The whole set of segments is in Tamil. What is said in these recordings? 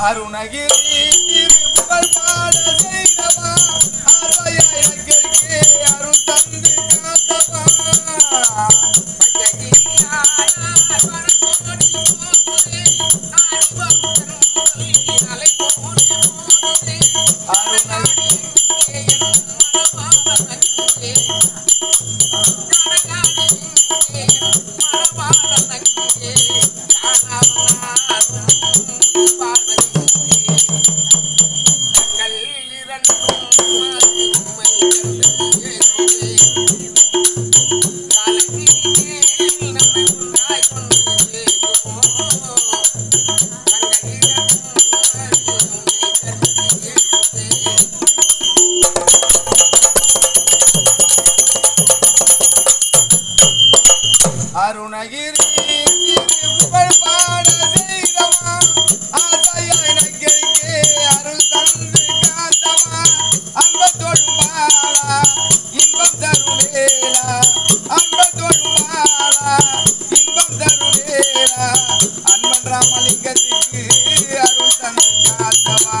அருணகிரி திருப்புகழ் பாட செய்தவா அரையழகிற்கு அருள் தந்து காத்தவா அருணகிரி திருப்புகழ் பாட செய்தவா ஆசையழகிற்கு அருள் தந்து காத்தவா அன்பத்தோடு மாலா இன்பம் தருவேலா அன்பத்தோடு மாலா இன்பம் அன்பன் ராமலிங்கத்துக்கு அருள் தந்து காத்தவா.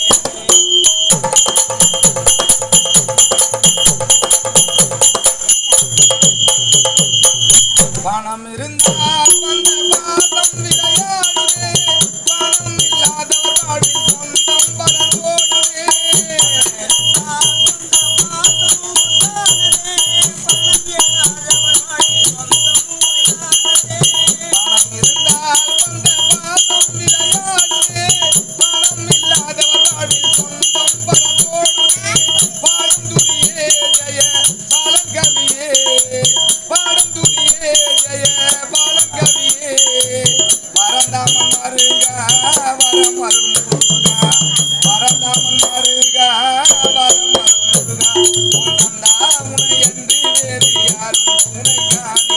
பணம் இருந்தால் வந்த பாதம் விளையாடுவே. பணம் இல்லாதவர் வாழ்வில் சொந்தம் பரந்தோடுவே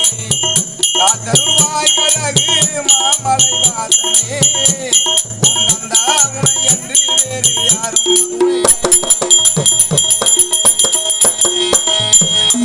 காத்தருவாய் காத்தருள்வாய் கழகு மாமலை வாசனே. உன்னந்தா உனைய